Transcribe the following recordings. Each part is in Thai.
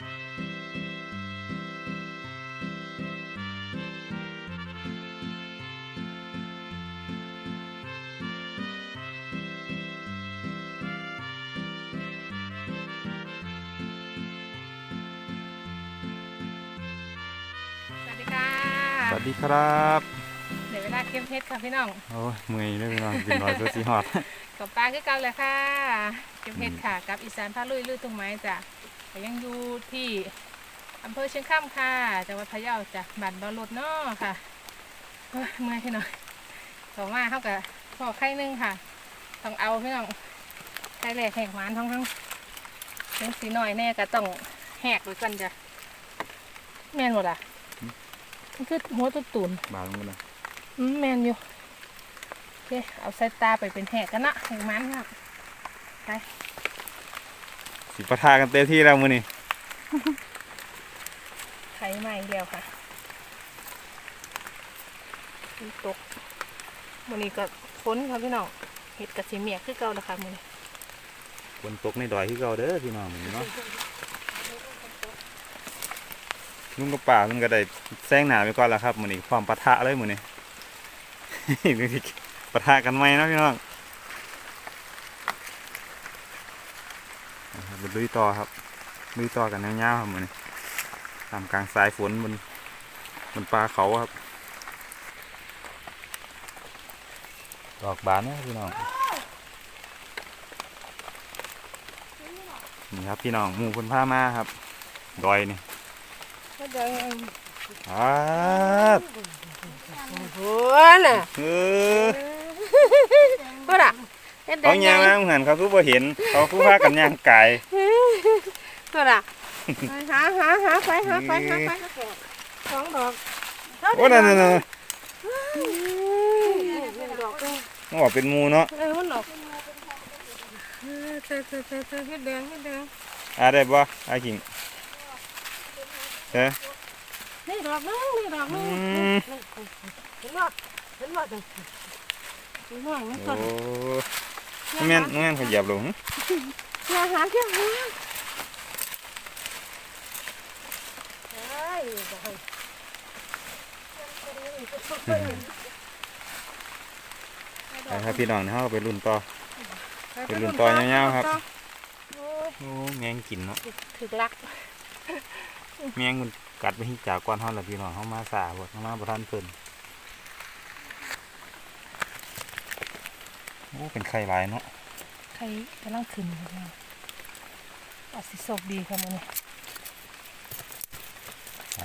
สวัสดีค่ะสวัสดีครับเดี๋ยวเวลาเก็บเพชรค่ะพี่น้อง โอ้ยเมื่อยเลยพี่น้องกินน้อยตัวสีหอดกับปลาคือเกันเลยค่ะเก็บเพชรค่ะ กับอีสานพาลุยลุยตุ้งไม้จ้ะ ก็ยังอยู่ที่อำเภอเชียงคำค่ะ จังหวัดพะเยาจ้ะบ้านบอลรถเนาะค่ะเฮ้ยเมื่อยพี่น้องต่อมาเข้ากับพอไข่หนึงค่ะ ต้องเอาพี่น้องไข่แหลกแหกหวานทั้งทั้งทั้งสีหน่อยแน่ก็ต้องแหกด้วยกันจ้ะแม่นหมดอะมันคือหัวตุ่ตุนบาลงมาเลยอืมแมนอยู่โอเคเอาใส่ตาไปเป็นแหกกันนะแหกมันครับไป สิปะทากันเต็มที่แล้วมือนี่ไข่ใหม่เดียวค่ะฝนตกมื้อนี้ก็ฝนครับพี่น้องเห็ดกระสีเมียคือเก่าแล้วค่ะมื้อนี้ฝนตกในดอยที่เก่าเด้อพี่น้องมื้อนี้เนาะลุงกับป่ามันก็ได้แซงหนาไปก่อนแล้วครับมือนี้ความปะทะเลยมือนี้นี่สิปะทะกันไหมเนาะพี่น้องนะครับไป ลุยต่อครับลุยต่อกันยาวๆครับมือนี้ตามกลางสายฝนบนบนป่าเขาครับ ดอกบานนะพี่น้องนี่ครับพี่น้องหมู่คนผ้ามาครับ ดอยนี่ก็เดินอ้าดหัวน่ะเออก็ล่ะเฮ็ดแดเขางย่างมาเหมือนเขาคือบ่เห็น เขาคือพากันย่างไก่ ก็ล่ะไปหาหาหาไปหาไปหาไปสองดอกโอ้นั่นนั่นนั่นอืมดอกเด้อมันบอกเป็นหมูเนาะเออมันดอกเออเธอเธอเธอเธอเฮ็ดแดงเฮ็ดแดงอาได้บ่อาขิงเอ๊ะนี่ดอกนึงนี่ดอกนึอืงมเห็นบ่เห็นบ่จังซี่น้อยมันโอ้ต้นแม่นแม่นเขาเหยียบลงเที่ยวหาเที่ยวหาเฮ้ยบ่ให้ ไปครับพี่น้องเฮาไปรุ่นต่อเป็นรุ่นต่อยาวๆครับโอ้ยโอ้แมงกินเนาะถึกลักแมงมันกัดไปที่จากก่อนเฮาล่ะพี่น้องเฮามาสาบ่เฮามาบ่ทันเพิ่นโอ้เป็นไข่หลายเนาะใครกำลังขึ้นอยู่เนี่ยอาจสิโชคดีค่ะมื้อนี้อา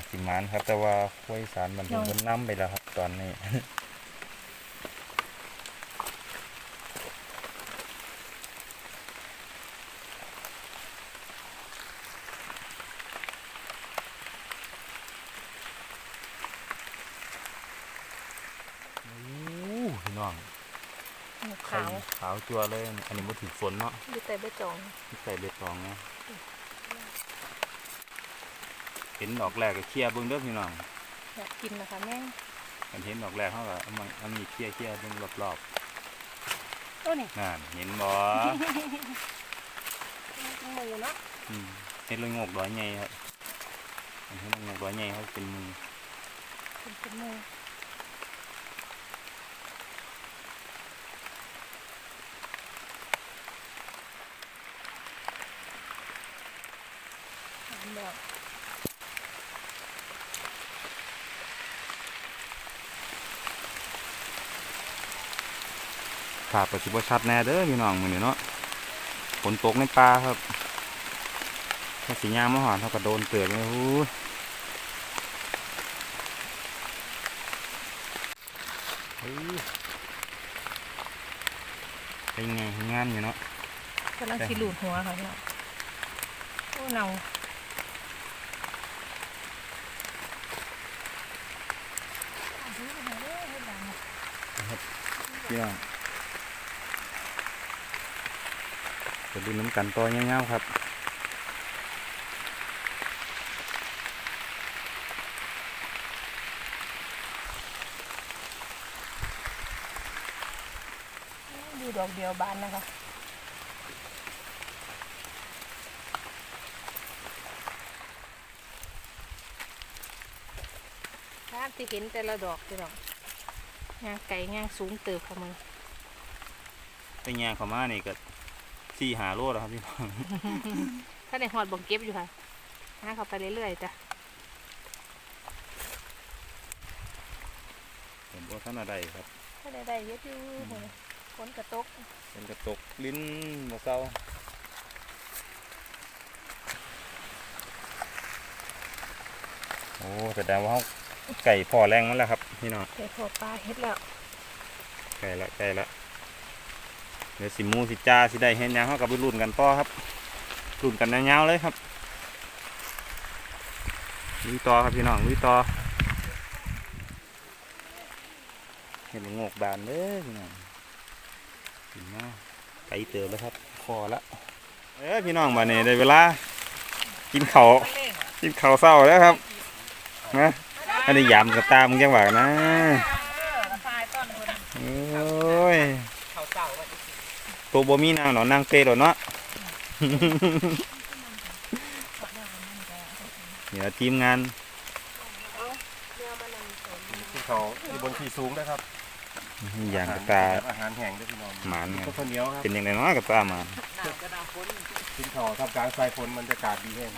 สิมานครับ แต่ว่าห้วยสารมันถึงมันน้ำไปแล้วครับ ตอนนี้โอ้พี่น้องขาวขาวจัวเลย อันนี้มันถึงฝนเนาะอยู่แต่ใบจองที่ใส่เบ็ดตองเนาะ เห็นดอกแรกก็เคลียร์เบิ่งเด้อพี่น้องอยากกินนะคะแม่งมันเห็นดอกแรกเขาก็เอามันเอามีเคลียร์เคลียร์เบิ่งรอบโอ้นี่ๆนั่นเห็นบ่หมูเนาะอืมเห็ดละโงกดอยใหญ่ครับเห็ดละโงกดอยใหญ่เขาเป็นมือเป็นเป็นหมูดอกาดประสิบชัดแน่เด้อพี่น้องมือนี้เนาะฝนตกในป่าครับถ้าสียามมาหอนเขาก็โดนเตือนเลยโอ้ยเฮ้ยเป็นไงงานอยู่เนาะกำลังสิหลุดหัวค่ะพี่น้องโอ้เน่าพี่น้อง จะดูน้ำกันต่อเงี้ยๆครับดูดอกเดียวบานนะคะภาพที่เห็นแต่ละดอกที่ดอกงาไก่งาสูงเติบของมึงเป็นงาขอม้านี่ก็ สี่หาโลแล้วครับพี่น้อง ถ้าในหอดบ่งเก็บอยู่ค่ะหาเข้าไปเรื่อยๆจ้ะผมว่าท่านอะไรครับถ้าได้ได้เยอะอยู่ฝนกระตกเป็นกระตกลิ้นหมเศร้าโอ้แสดงว่าเขาไก่พอแรงนั่นแหละครับพี่น้องไก่พอปลาเฮ็ดแล้ว ไก่ละไก่ละ เดี๋ยวสิมูสิจ้าสิได้เห็นยังเขากับไปรุ่นกันต่อครับรุ่นกันยาวๆเลยครับลุยต่อครับพี่น้องลุยต่อเห็นงอกบานเลยพี่น้องกินมาไก่เติบแล้วครับพอละเอ้พี่น้องมาเนี่ยได้เวลา กินเขากินเขาเศร้าแล้วครับนะอันนี้ยำกับตามึงจังหวะนะ โอ้ย ตัวบ่มีนางหนอนนางเปรหรอเนาะเดี๋ยวทีมงานที่เขาอยู่บนที่สูงนะครับอย่างกระตาอาหารแห้งด้วยพี่น้องหมานไงก็ข้าวเหนียวครับเป็นยังไงเนาะกระตามากินเขาทำกลางสายฝนมันจะกาดดีแห้ง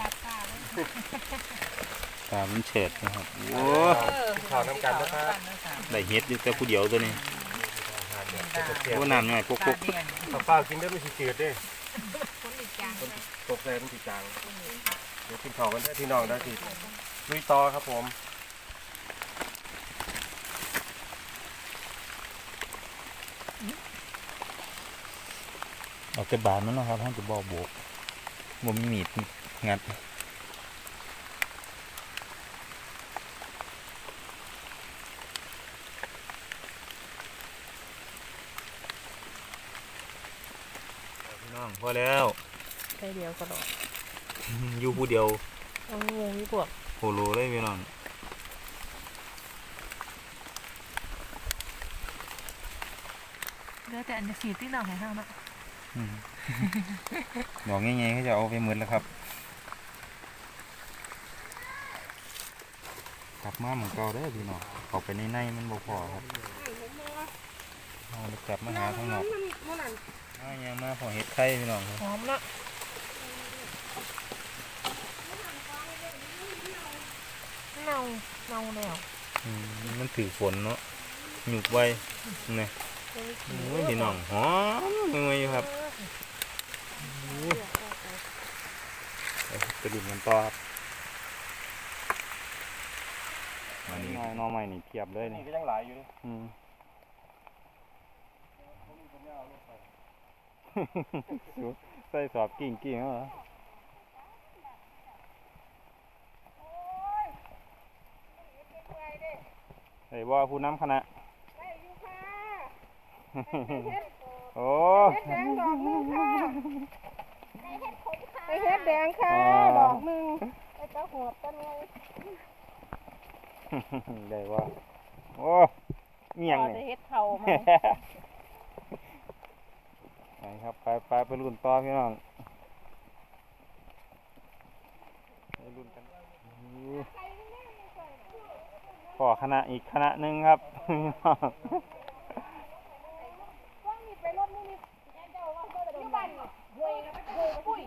ตามันเฉิดนะครับโอ้กินเขาน้ำกันนะครับได้เฮ็ดอยู่แต่ผู้เดียวตัวนี้ โอ้น้ำหน่อยปุ๊กปุ๊กข้าวเปล่ากินได้ไม่สิจืดเด้ตกแรงมันสิจาง เดี๋ยวกินเขากันได้อพี่น้องได้สิลุยต่อครับผมเอาแต่บานมันเนาะครับห้องจะบ่โบกบ่มีมีดงัดพี่น้ องพอแล้วไก่เดียวก็ดอกอยู่ผู้เดียวเอางงอยู่พวกโหโลเลยพี่น้องเหลือแต่อันจะสีที่ดอกไหนห้างเนาะอืมดอกง่ายๆเขาจะเอาไปหมืดแล้วครับกลับมาเหมือนเก่าได้อพี่น้องเข้าไปในในมันบ่พอครับเอาแล้วกลับมาหาข้างนอกมา ยังมาพอเห็ดไข่พี่น้องครับหอมเนาะเน่าเน่าแล้วอืมมันถือฝนเนาะหยุกไว้นี่โอ้ยพี่น้องหอมงวยอยู่ครับไปไปดูกันต่อครับอันนี้น้องใหม่นี่เพียบเลยนี่นี่ก็ยังหลายอยู่เลยอืม ใส่สอบกิ่งกิ่งเหรอไอ้ว่าผู้นำคณะโอ้แดงดอกหนึงค่ะไอเฮ็ดแดงค่ะ ดอกหนึงไอตะหัวตะนวยได้ว่าโอ้เงียงพอเนี่จะยเฮ็ดเข่ามาไป ครับไปไปไปรุ่นต่อพี่น้องไปรุ่นกันขอคณะอีกคณะหนึ่งครับว่างนี่ไปรถนี่นี่อยู่บ้านนี่เว้ยเว้ยปุ้ย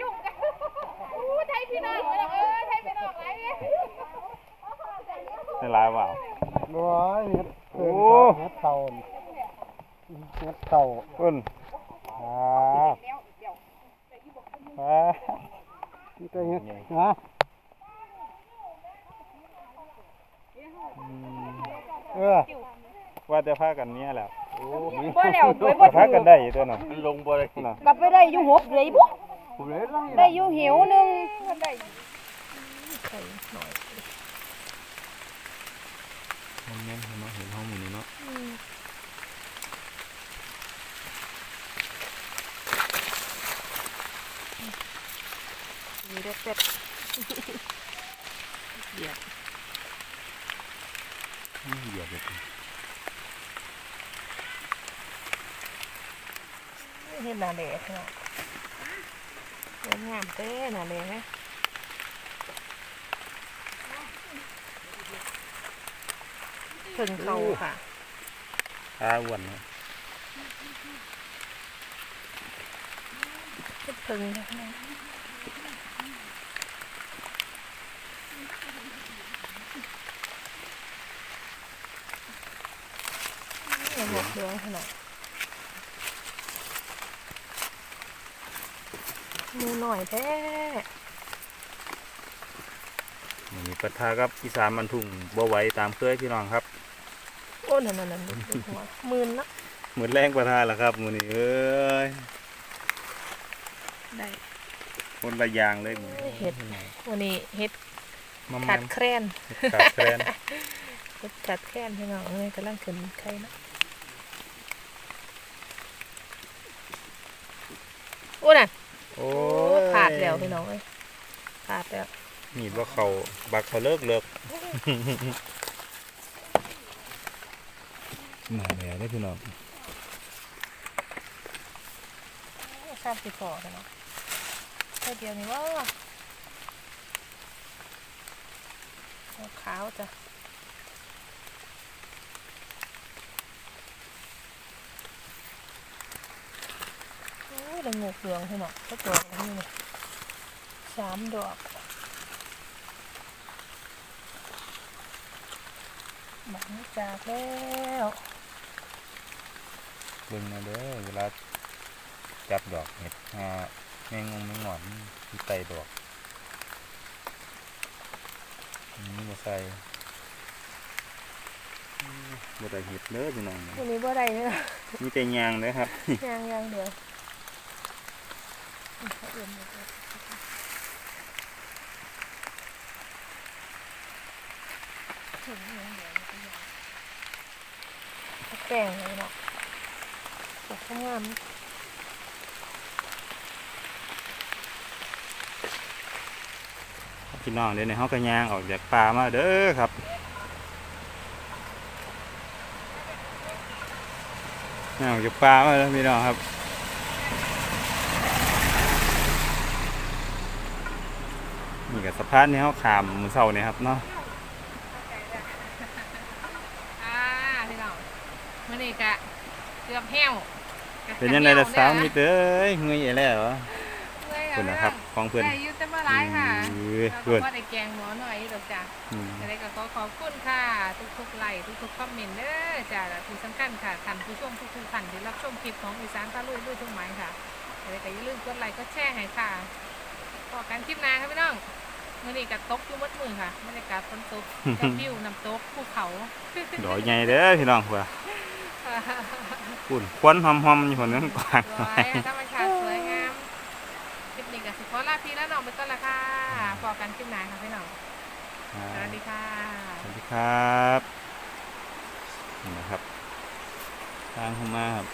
ยุ่งกัน อู้ไทยพี่น้องเออไทยพี่น้องไรเนี่ยได้หลายเปล่าร้อยเฮ็ดโอ้เฮ็ดเข่าเฮ็ดเข่าคุณครับครับนี่ก็เฮ็ดนะอืมเออว่าจะพากันเนี้ยแหละโอ้บ่แล้วสวยบ่พากันได้อยู่ตัวน่ะมันลงบ่ได้น่ะกลับไปได้อยู่หกเลยบุผม ได้ยูหิวนึ่หมันแน่นเห็นเนาเห็นห้องหมูนี่เนาะมีเด็ดเด็ดเหยียบเหยียบเห็นนาเด็กเนาะ งามเต้หนาแดดถึงเขาค่ะขาอ้วนนะคิดถึงนะคะนี่หมวกเหลืองขนาด มือหน่อยแท้มันมีปะทะกับอีสานมันทุ่งบ่ไหวตามเคยพี่น้องครับ โอ้นั่นนั่นนั่นหัวหมื่นละเหมือนแรงปะทะล่ะครับมื้อนี้เอ้ยได้คนละอย่างเลยมื้อเห็ดวันนี้เห็ดมาขามาดแคลนขาดแคลนเห็ดขาดแคลนพี่น้องเอ้ยกำลังขึ้นไข่นะโอ้นั่น โอ้โอ้ยขาดแล้วพี่น้องเอ้ยขาดแล้วมีดว่าเขาบักเขาเลิกเลิกมาแล้วได้อพี่น้องทราบสิพอกันเนาะแค่เดียวนี่ว่าขาวจ้ะ โอ้ยละงกเหลืองพี่น้องก็ตัวนี้เลยสามดอกบังจากแล้วเบิ่งมาเด้อเวลาจับดอกเห็ดหาแมงงงแมงหงอนที่ไตดอกอันนี่บ่ใส่อืมบ่ได้เห็ดเด้อพี่น้องวันนี้บ่ได้เลยนะมีแต่ยางเด้อครับย่างย่างเดียว แกงเลยเนาะสวยงามพี่น้องเดี๋ยวในเฮาก็ย่างออกจากป่ามาเด้อครับย่างออกจากป่ามาแล้วพี่น้องครับ นี่กับสะพานที่เฮาขามมือเสาเนี่ยครับเนาะอ่าพี่น้องมื่อนี้กะเกือบแห้วกะเป็นยังไงล่ะสาวนี่เด้อเงยอะไรเหรอเมื่อยคุณนะครับของเพื่อนได้อยืดเต็มมาหลายค่ะอือแล้วเพื่อนก็ได้แกงหมอหน่อยดอกจ้ะอืมอะไรก็ขอขอบคุณค่ะ ทุกๆไลค์ทุกๆคอมเมนต์เด้อจ้ะและที่สำคัญค่ะท่านผู้ชมทุกๆท่านที่รับชมคลิปของอีสานตาลุยลุยทุ่งไม้ค่ะอะไรก็อย่าลืมกดไลค์กดแชร์ให้ค่ะพอกันคลิปหน้าค่ะพี่น้อง มื่อนี้กัตกอยู่มัดมือค่ะบรรยากาศฝนตกกับวิวน้ำตกภูเขาดอกใหญ่เด้อพี่น้องเพื่อปุ่นควันหอมๆอยู่คนนั้นกว้างสวยธรรมชาติสวยงามคลิปนี้กับสิขอลาพี่แล้วน้องไปก่อนละค่ะพอกันคลิปหน้าค่ะพี่น้องอ่าสวัสดีค่ะสวัสดีครับนี่นะครับทางเข้ามาครับ